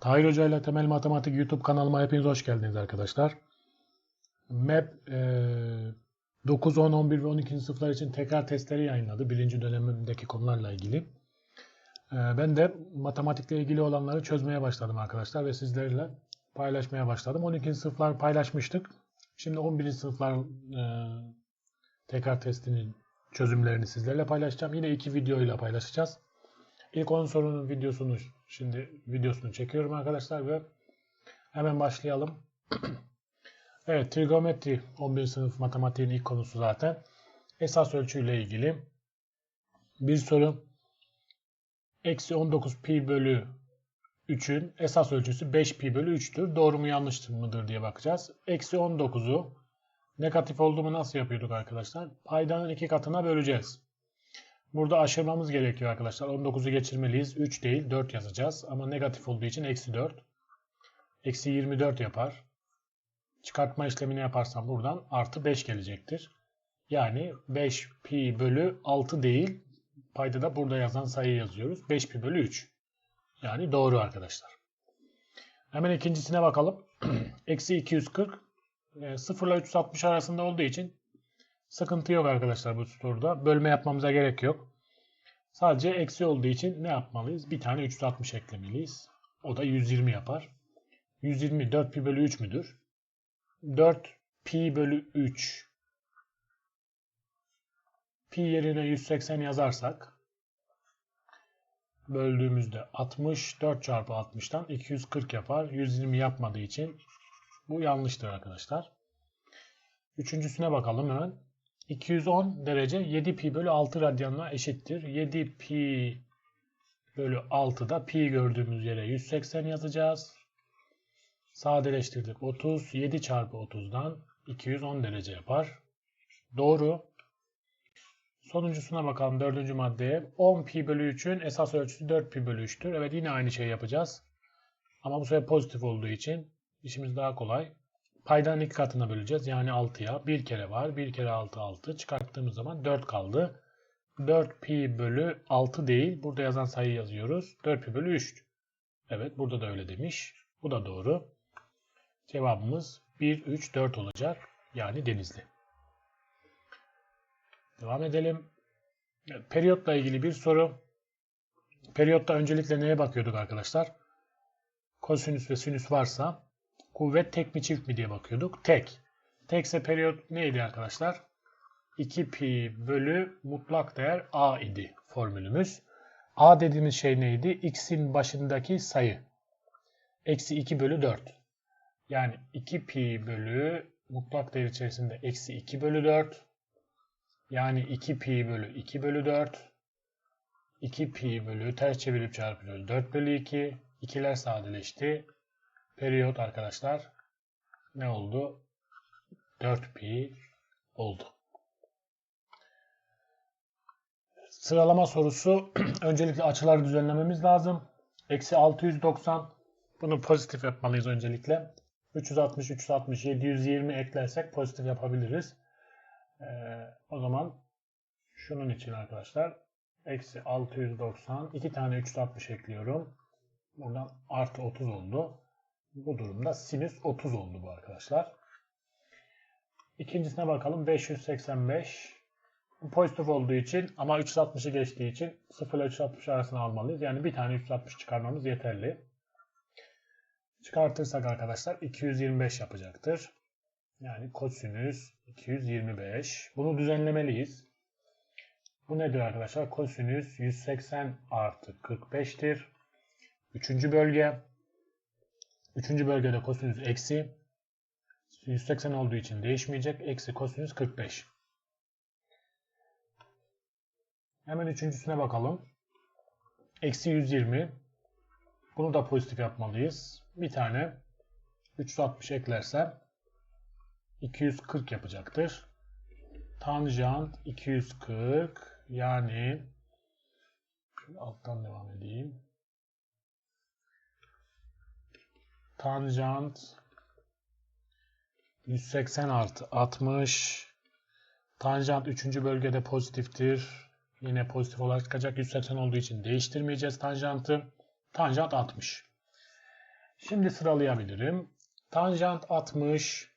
Tahir Hoca ile Temel Matematik YouTube kanalıma hepiniz hoş geldiniz arkadaşlar. MEP e, 9, 10, 11 ve 12. sınıflar için tekrar testleri yayınladı. Birinci dönemindeki konularla ilgili. E, ben de matematikle ilgili olanları çözmeye başladım arkadaşlar ve sizlerle paylaşmaya başladım. 12. sınıflar paylaşmıştık. Şimdi 11. sınıflar e, tekrar testinin çözümlerini sizlerle paylaşacağım. Yine iki videoyla paylaşacağız. İlk 10 sorunun videosunu şimdi videosunu çekiyorum arkadaşlar ve hemen başlayalım. evet trigonometri 11 sınıf matematiğin ilk konusu zaten. Esas ölçüyle ilgili bir soru. Eksi 19 pi bölü 3'ün esas ölçüsü 5 pi bölü 3'tür. Doğru mu yanlış mıdır diye bakacağız. Eksi 19'u negatif olduğumu nasıl yapıyorduk arkadaşlar? Paydanın iki katına böleceğiz. Burada aşırmamız gerekiyor arkadaşlar. 19'u geçirmeliyiz. 3 değil 4 yazacağız. Ama negatif olduğu için eksi 4. Eksi 24 yapar. Çıkartma işlemini yaparsam buradan artı 5 gelecektir. Yani 5 pi bölü 6 değil. Payda da burada yazan sayı yazıyoruz. 5 pi bölü 3. Yani doğru arkadaşlar. Hemen ikincisine bakalım. Eksi 240. 0 ile 360 arasında olduğu için Sıkıntı yok arkadaşlar bu soruda. Bölme yapmamıza gerek yok. Sadece eksi olduğu için ne yapmalıyız? Bir tane 360 eklemeliyiz. O da 120 yapar. 120 4 pi bölü 3 müdür? 4 pi bölü 3 pi yerine 180 yazarsak böldüğümüzde 60 4 çarpı 60'tan 240 yapar. 120 yapmadığı için bu yanlıştır arkadaşlar. Üçüncüsüne bakalım hemen. 210 derece 7 pi bölü 6 radyanına eşittir. 7 pi bölü 6'da pi gördüğümüz yere 180 yazacağız. Sadeleştirdik. 30 7 çarpı 30'dan 210 derece yapar. Doğru. Sonuncusuna bakalım dördüncü maddeye. 10 pi bölü 3'ün esas ölçüsü 4 pi bölü 3'tür. Evet yine aynı şeyi yapacağız. Ama bu sefer pozitif olduğu için işimiz daha kolay. Paydanın iki katına böleceğiz. Yani 6'ya. Bir kere var. Bir kere 6 6. Çıkarttığımız zaman 4 kaldı. 4 pi bölü 6 değil. Burada yazan sayı yazıyoruz. 4 pi bölü 3. Evet burada da öyle demiş. Bu da doğru. Cevabımız 1, 3, 4 olacak. Yani denizli. Devam edelim. Periyotla ilgili bir soru. Periyotta öncelikle neye bakıyorduk arkadaşlar? Kosinüs ve sinüs varsa Kuvvet tek mi çift mi diye bakıyorduk. Tek. Tekse periyot neydi arkadaşlar? 2 pi bölü mutlak değer a idi formülümüz. a dediğimiz şey neydi? x'in başındaki sayı. Eksi 2 bölü 4. Yani 2 pi bölü mutlak değer içerisinde eksi 2 bölü 4. Yani 2 pi bölü 2 bölü 4. 2 pi bölü ters çevirip çarpıyoruz. 4 bölü 2. İkiler sadeleşti periyot arkadaşlar ne oldu? 4pi oldu. Sıralama sorusu öncelikle açıları düzenlememiz lazım. Eksi 690 bunu pozitif yapmalıyız öncelikle. 360, 360, 720 eklersek pozitif yapabiliriz. Ee, o zaman şunun için arkadaşlar eksi 690 iki tane 360 ekliyorum. Buradan artı 30 oldu. Bu durumda sinüs 30 oldu bu arkadaşlar. İkincisine bakalım. 585 pozitif olduğu için ama 360'ı geçtiği için 0 ile 360 arasını almalıyız. Yani bir tane 360 çıkarmamız yeterli. Çıkartırsak arkadaşlar 225 yapacaktır. Yani kosinüs 225. Bunu düzenlemeliyiz. Bu nedir arkadaşlar? Kosinüs 180 artı 45'tir. Üçüncü bölge Üçüncü bölgede kosinüs eksi 180 olduğu için değişmeyecek. Eksi kosinüs 45. Hemen üçüncüsüne bakalım. Eksi 120. Bunu da pozitif yapmalıyız. Bir tane 360 eklersem 240 yapacaktır. Tanjant 240 yani alttan devam edeyim. Tanjant 180 artı 60. Tanjant 3. bölgede pozitiftir. Yine pozitif olarak çıkacak. 180 olduğu için değiştirmeyeceğiz tanjantı. Tanjant 60. Şimdi sıralayabilirim. Tanjant 60,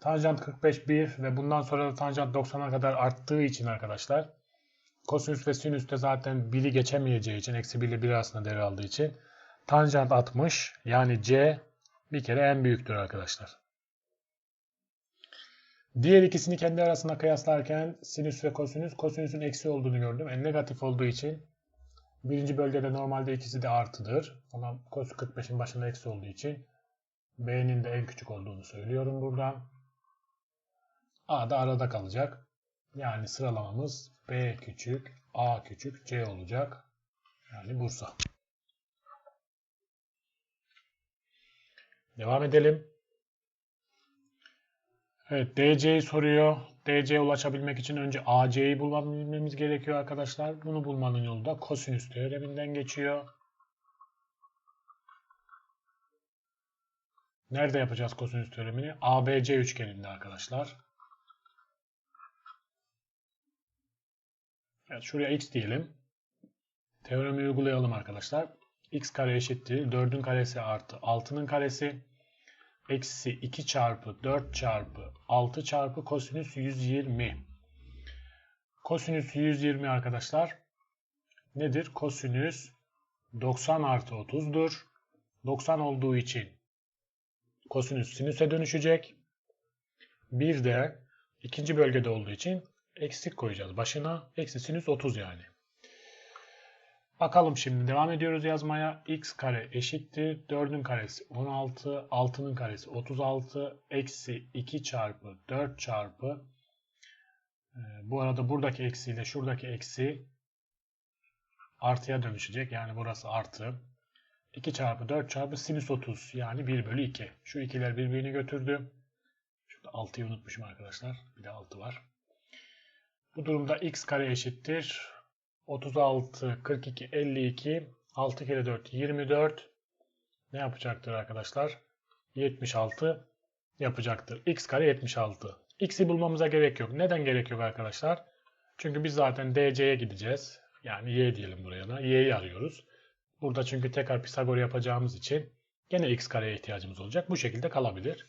tanjant 45 1 ve bundan sonra da tanjant 90'a kadar arttığı için arkadaşlar kosinüs ve sinüs de zaten 1'i geçemeyeceği için eksi 1 ile 1 arasında değer aldığı için tanjant 60 yani C bir kere en büyüktür arkadaşlar. Diğer ikisini kendi arasında kıyaslarken sinüs ve kosinüs kosinüsün eksi olduğunu gördüm. En negatif olduğu için birinci bölgede normalde ikisi de artıdır. Ama cos 45'in başında eksi olduğu için B'nin de en küçük olduğunu söylüyorum buradan. A da arada kalacak. Yani sıralamamız B küçük, A küçük, C olacak. Yani Bursa. Devam edelim. Evet DC'yi soruyor. DC'ye ulaşabilmek için önce AC'yi bulabilmemiz gerekiyor arkadaşlar. Bunu bulmanın yolu da kosinüs teoreminden geçiyor. Nerede yapacağız kosinüs teoremini? ABC üçgeninde arkadaşlar. Evet şuraya x diyelim. Teoremi uygulayalım arkadaşlar. x kare eşittir 4'ün karesi artı 6'nın karesi eksi 2 çarpı 4 çarpı 6 çarpı kosinüs 120. Kosinüs 120 arkadaşlar nedir? Kosinüs 90 artı 30'dur. 90 olduğu için kosinüs sinüse dönüşecek. Bir de ikinci bölgede olduğu için eksik koyacağız başına. Eksi sinüs 30 yani. Bakalım şimdi devam ediyoruz yazmaya. x kare eşittir. 4'ün karesi 16. 6'nın karesi 36. Eksi 2 çarpı 4 çarpı. E, bu arada buradaki eksi ile şuradaki eksi artıya dönüşecek. Yani burası artı. 2 çarpı 4 çarpı sinüs 30 yani 1 bölü 2. Şu ikiler birbirini götürdü. Şurada 6'yı unutmuşum arkadaşlar. Bir de 6 var. Bu durumda x kare eşittir. 36, 42, 52, 6 kere 4, 24. Ne yapacaktır arkadaşlar? 76 yapacaktır. x kare 76. x'i bulmamıza gerek yok. Neden gerek yok arkadaşlar? Çünkü biz zaten DC'ye gideceğiz. Yani y diyelim buraya da. y'yi arıyoruz. Burada çünkü tekrar Pisagor yapacağımız için gene x kareye ihtiyacımız olacak. Bu şekilde kalabilir.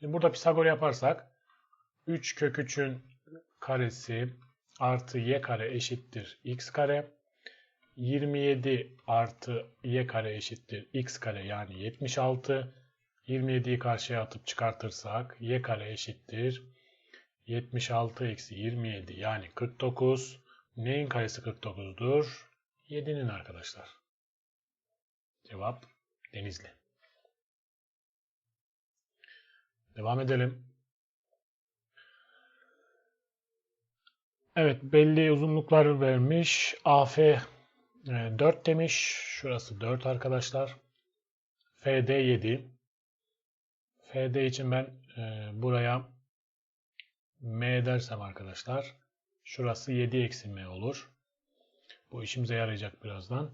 Şimdi burada Pisagor yaparsak 3 kök 3'ün karesi artı y kare eşittir x kare. 27 artı y kare eşittir x kare yani 76. 27'yi karşıya atıp çıkartırsak y kare eşittir. 76 eksi 27 yani 49. Neyin karesi 49'dur? 7'nin arkadaşlar. Cevap Denizli. Devam edelim. Evet belli uzunluklar vermiş. AF 4 e, demiş. Şurası 4 arkadaşlar. FD 7. FD için ben e, buraya M dersem arkadaşlar. Şurası 7 eksi M olur. Bu işimize yarayacak birazdan.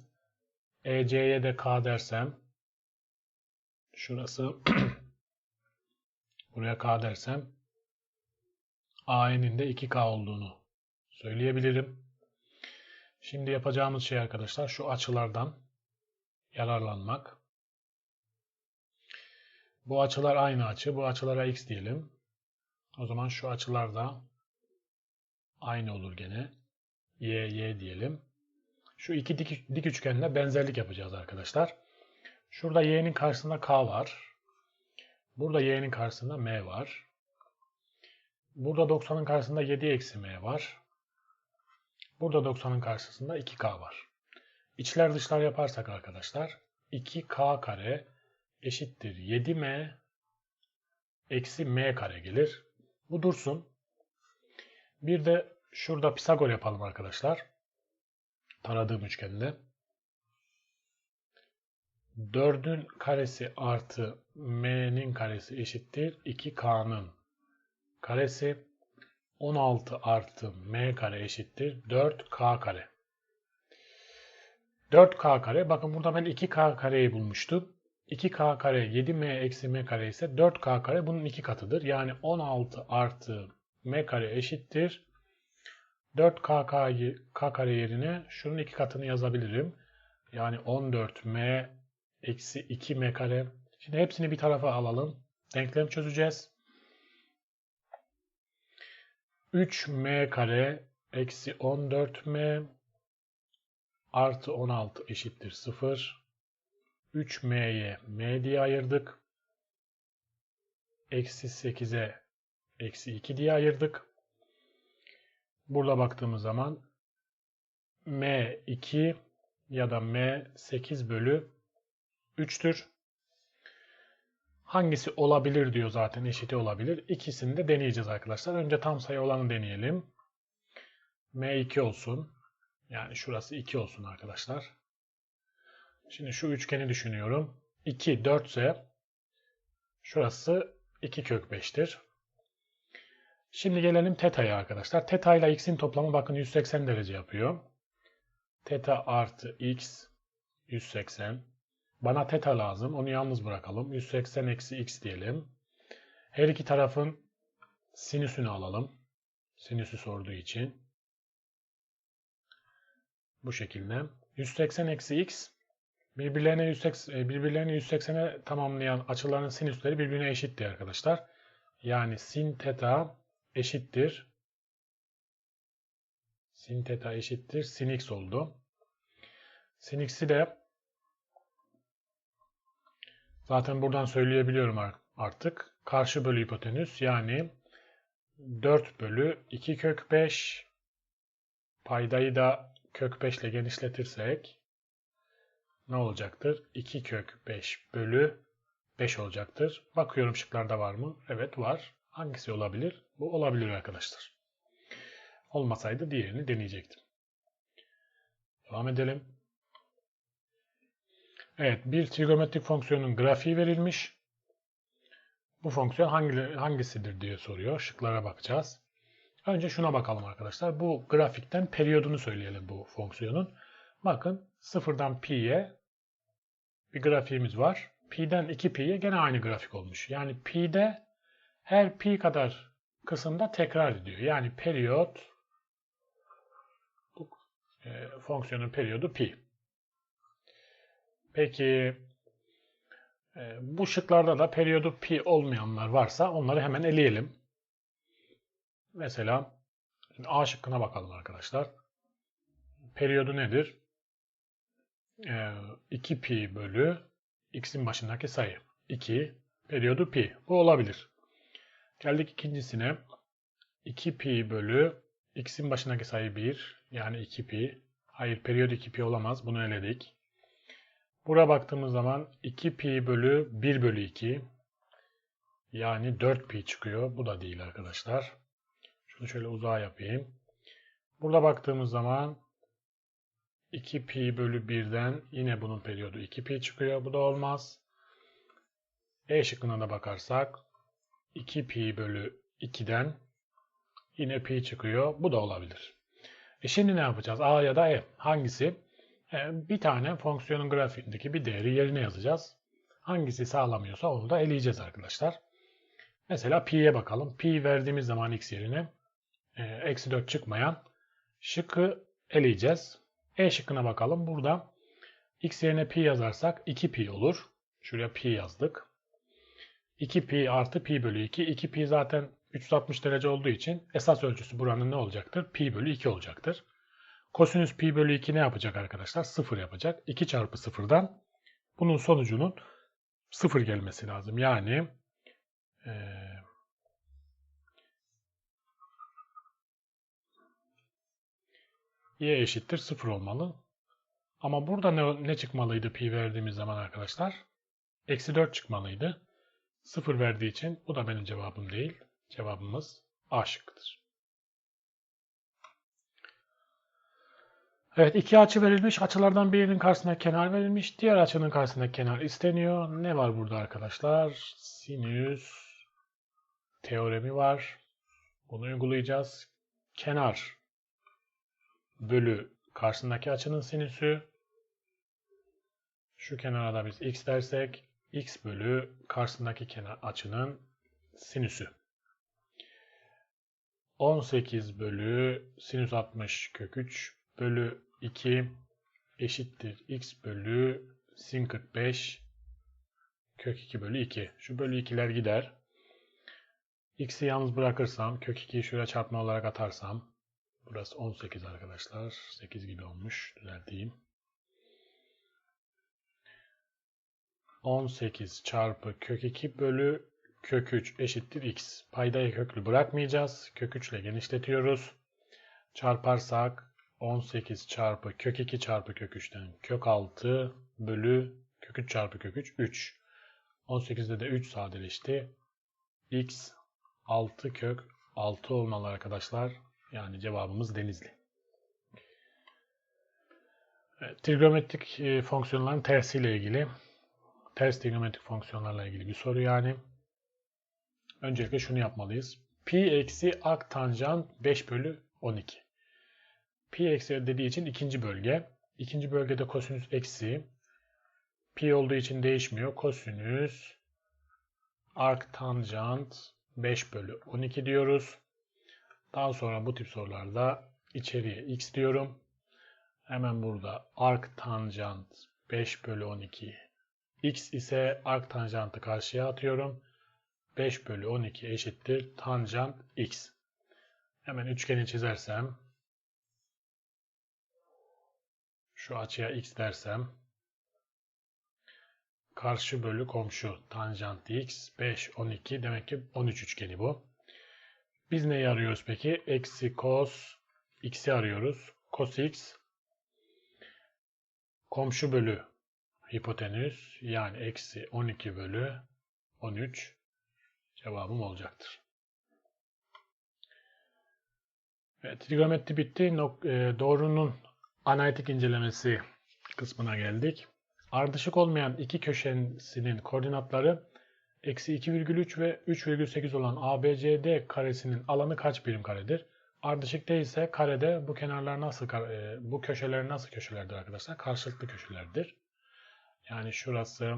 EC'ye de K dersem. Şurası buraya K dersem. AN'in de 2K olduğunu söyleyebilirim. Şimdi yapacağımız şey arkadaşlar şu açılardan yararlanmak. Bu açılar aynı açı. Bu açılara x diyelim. O zaman şu açılar da aynı olur gene. Y, y diyelim. Şu iki dik, dik üçgenle benzerlik yapacağız arkadaşlar. Şurada y'nin karşısında k var. Burada y'nin karşısında m var. Burada 90'ın karşısında 7 eksi m var. Burada 90'ın karşısında 2K var. İçler dışlar yaparsak arkadaşlar 2K kare eşittir 7M eksi M kare gelir. Bu dursun. Bir de şurada Pisagor yapalım arkadaşlar. Taradığım üçgende. 4'ün karesi artı m'nin karesi eşittir 2k'nın karesi 16 artı m kare eşittir 4k kare. 4k kare. Bakın burada ben 2k kareyi bulmuştum. 2k kare 7m eksi m kare ise 4k kare bunun iki katıdır. Yani 16 artı m kare eşittir. 4k k kare yerine şunun iki katını yazabilirim. Yani 14m eksi 2m kare. Şimdi hepsini bir tarafa alalım. Denklem çözeceğiz. 3m kare eksi 14m artı 16 eşittir 0. 3m'ye m diye ayırdık. Eksi 8'e eksi 2 diye ayırdık. Burada baktığımız zaman m2 ya da m8 bölü 3'tür. Hangisi olabilir diyor zaten eşiti olabilir. İkisini de deneyeceğiz arkadaşlar. Önce tam sayı olanı deneyelim. m2 olsun. Yani şurası 2 olsun arkadaşlar. Şimdi şu üçgeni düşünüyorum. 2 4 ise şurası 2 kök 5'tir. Şimdi gelelim teta'ya arkadaşlar. Teta ile x'in toplamı bakın 180 derece yapıyor. Teta artı x 180. Bana teta lazım. Onu yalnız bırakalım. 180 eksi x diyelim. Her iki tarafın sinüsünü alalım. Sinüsü sorduğu için. Bu şekilde. 180 eksi x birbirlerine 180, birbirlerini 180'e tamamlayan açıların sinüsleri birbirine eşittir arkadaşlar. Yani sin teta eşittir. Sin teta eşittir. Sin x oldu. Sin x'i de zaten buradan söyleyebiliyorum artık. Karşı bölü hipotenüs yani 4 bölü 2 kök 5 paydayı da kök 5 ile genişletirsek ne olacaktır? 2 kök 5 bölü 5 olacaktır. Bakıyorum şıklarda var mı? Evet var. Hangisi olabilir? Bu olabilir arkadaşlar. Olmasaydı diğerini deneyecektim. Devam edelim. Evet, bir trigonometrik fonksiyonun grafiği verilmiş. Bu fonksiyon hangi, hangisidir diye soruyor. Şıklara bakacağız. Önce şuna bakalım arkadaşlar. Bu grafikten periyodunu söyleyelim bu fonksiyonun. Bakın sıfırdan pi'ye bir grafiğimiz var. Pi'den 2pi'ye gene aynı grafik olmuş. Yani pi'de her pi kadar kısımda tekrar ediyor. Yani periyot e, fonksiyonun periyodu pi. Peki e, bu şıklarda da periyodu pi olmayanlar varsa onları hemen eleyelim. Mesela A şıkkına bakalım arkadaşlar. Periyodu nedir? E, 2 pi bölü x'in başındaki sayı. 2 periyodu pi. Bu olabilir. Geldik ikincisine. 2 pi bölü x'in başındaki sayı 1. Yani 2 pi. Hayır periyod 2 pi olamaz. Bunu eledik. Buraya baktığımız zaman 2 pi bölü 1 bölü 2. Yani 4 pi çıkıyor. Bu da değil arkadaşlar. Şunu şöyle uzağa yapayım. Burada baktığımız zaman 2 pi bölü 1'den yine bunun periyodu 2 pi çıkıyor. Bu da olmaz. E şıkkına da bakarsak 2 pi bölü 2'den yine pi çıkıyor. Bu da olabilir. E şimdi ne yapacağız? A ya da E. Hangisi? E, bir tane fonksiyonun grafiğindeki bir değeri yerine yazacağız. Hangisi sağlamıyorsa onu da eleyeceğiz arkadaşlar. Mesela pi'ye bakalım. Pi verdiğimiz zaman x yerine e, eksi 4 çıkmayan şıkkı eleyeceğiz. E şıkkına bakalım. Burada x yerine pi yazarsak 2 pi olur. Şuraya pi yazdık. 2 pi artı pi bölü 2. 2 pi zaten 360 derece olduğu için esas ölçüsü buranın ne olacaktır? Pi bölü 2 olacaktır. Kosinüs pi bölü 2 ne yapacak arkadaşlar? 0 yapacak. 2 çarpı 0'dan bunun sonucunun 0 gelmesi lazım. Yani ee, y eşittir 0 olmalı. Ama burada ne, ne çıkmalıydı pi verdiğimiz zaman arkadaşlar? Eksi 4 çıkmalıydı. 0 verdiği için bu da benim cevabım değil. Cevabımız A şıkkıdır. Evet iki açı verilmiş. Açılardan birinin karşısına kenar verilmiş. Diğer açının karşısına kenar isteniyor. Ne var burada arkadaşlar? Sinüs teoremi var. Bunu uygulayacağız. Kenar bölü karşısındaki açının sinüsü. Şu kenara da biz x dersek x bölü karşısındaki kenar açının sinüsü. 18 bölü sinüs 60 kök 3 bölü 2 eşittir x bölü sin 45 kök 2 bölü 2. Şu bölü 2'ler gider. X'i yalnız bırakırsam kök 2'yi şuraya çarpma olarak atarsam burası 18 arkadaşlar. 8 gibi olmuş. Düzelteyim. 18 çarpı kök 2 bölü kök 3 eşittir x. Paydayı köklü bırakmayacağız. Kök 3 ile genişletiyoruz. Çarparsak 18 çarpı kök 2 çarpı kök 3'ten kök 6 bölü kök 3 çarpı kök 3 3. 18'de de 3 sadeleşti. x 6 kök 6 olmalı arkadaşlar. Yani cevabımız denizli. Evet, trigonometrik e, fonksiyonların tersiyle ilgili ters trigonometrik fonksiyonlarla ilgili bir soru yani. Öncelikle şunu yapmalıyız. Pi eksi ak tanjant 5 bölü 12. Pi eksi dediği için ikinci bölge. İkinci bölgede kosinüs eksi. Pi olduğu için değişmiyor. Kosinüs ark tanjant 5 bölü 12 diyoruz. Daha sonra bu tip sorularda içeriye x diyorum. Hemen burada ark tanjant 5 bölü 12 x ise ark tanjantı karşıya atıyorum. 5 bölü 12 eşittir tanjant x. Hemen üçgeni çizersem şu açıya x dersem karşı bölü komşu tanjant x 5 12 demek ki 13 üçgeni bu. Biz neyi arıyoruz peki? Eksi cos x'i arıyoruz. Cos x komşu bölü hipotenüs yani eksi 12 bölü 13 cevabım olacaktır. Evet, trigonometri bitti. E, doğrunun analitik incelemesi kısmına geldik. Ardışık olmayan iki köşesinin koordinatları eksi 2,3 ve 3,8 olan ABCD karesinin alanı kaç birim karedir? Ardışık değilse karede bu kenarlar nasıl e, bu köşeler nasıl köşelerdir arkadaşlar? Karşılıklı köşelerdir. Yani şurası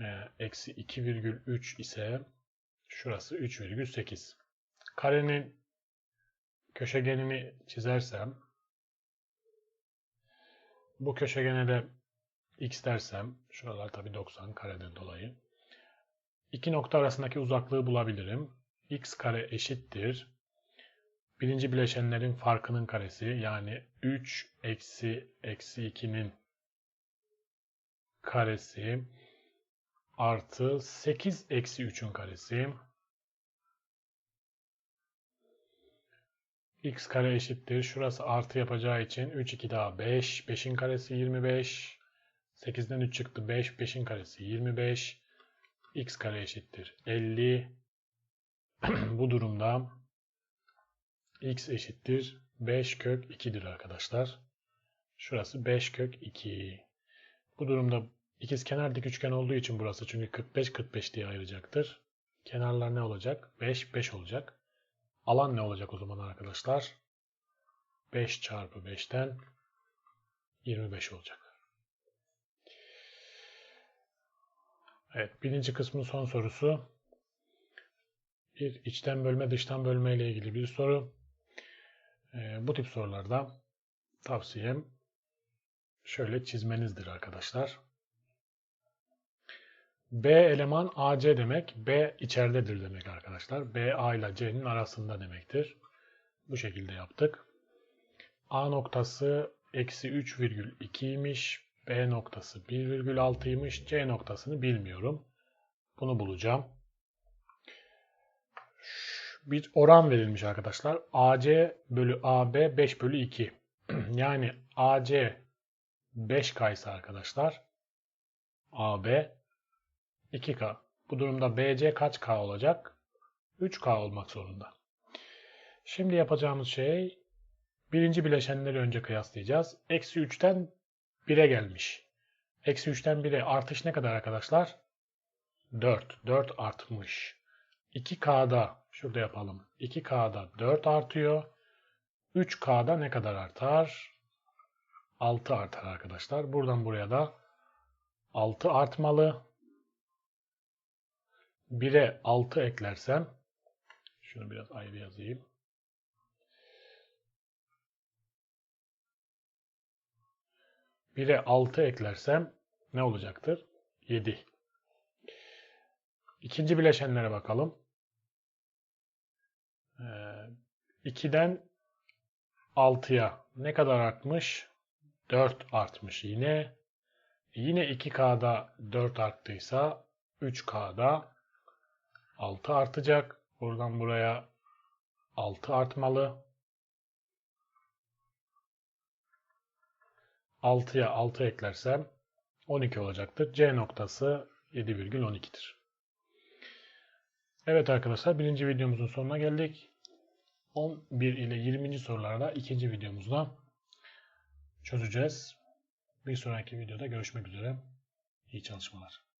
e, eksi 2,3 ise şurası 3,8. Karenin köşegenini çizersem bu köşegene de x dersem şuralar tabi 90 kareden dolayı iki nokta arasındaki uzaklığı bulabilirim. x kare eşittir. Birinci bileşenlerin farkının karesi yani 3 eksi eksi 2'nin karesi artı 8 eksi 3'ün karesi x kare eşittir. Şurası artı yapacağı için 3 2 daha 5. 5'in karesi 25. 8'den 3 çıktı 5. 5'in karesi 25. x kare eşittir 50. Bu durumda x eşittir 5 kök 2'dir arkadaşlar. Şurası 5 kök 2. Bu durumda ikiz kenar dik üçgen olduğu için burası çünkü 45 45 diye ayıracaktır. Kenarlar ne olacak? 5 5 olacak. Alan ne olacak o zaman arkadaşlar? 5 çarpı 5'ten 25 olacak. Evet birinci kısmın son sorusu. Bir içten bölme dıştan bölme ile ilgili bir soru. Ee, bu tip sorularda tavsiyem şöyle çizmenizdir arkadaşlar. B eleman AC demek, B içeridedir demek arkadaşlar. B A ile C'nin arasında demektir. Bu şekilde yaptık. A noktası eksi 3,2'ymiş. B noktası 1,6'ymış. C noktasını bilmiyorum. Bunu bulacağım. Bir oran verilmiş arkadaşlar. AC bölü AB 5 bölü 2. yani AC 5K ise arkadaşlar AB 2K. Bu durumda BC kaç K olacak? 3K olmak zorunda. Şimdi yapacağımız şey birinci bileşenleri önce kıyaslayacağız. Eksi 3'ten 1'e gelmiş. Eksi 3'ten 1'e artış ne kadar arkadaşlar? 4. 4 artmış. 2K'da şurada yapalım. 2K'da 4 artıyor. 3K'da ne kadar artar? 6 artar arkadaşlar. Buradan buraya da 6 artmalı. 1'e 6 eklersem şunu biraz ayrı yazayım. Bire 6 eklersem ne olacaktır? 7. İkinci bileşenlere bakalım. Ee, 2'den 6'ya ne kadar artmış? 4 artmış yine. Yine 2K'da 4 arttıysa 3K'da 6 artacak. Buradan buraya 6 artmalı. 6'ya 6 eklersem 12 olacaktır. C noktası 7,12'dir. Evet arkadaşlar birinci videomuzun sonuna geldik. 11 ile 20. sorularda ikinci videomuzda çözeceğiz. Bir sonraki videoda görüşmek üzere. İyi çalışmalar.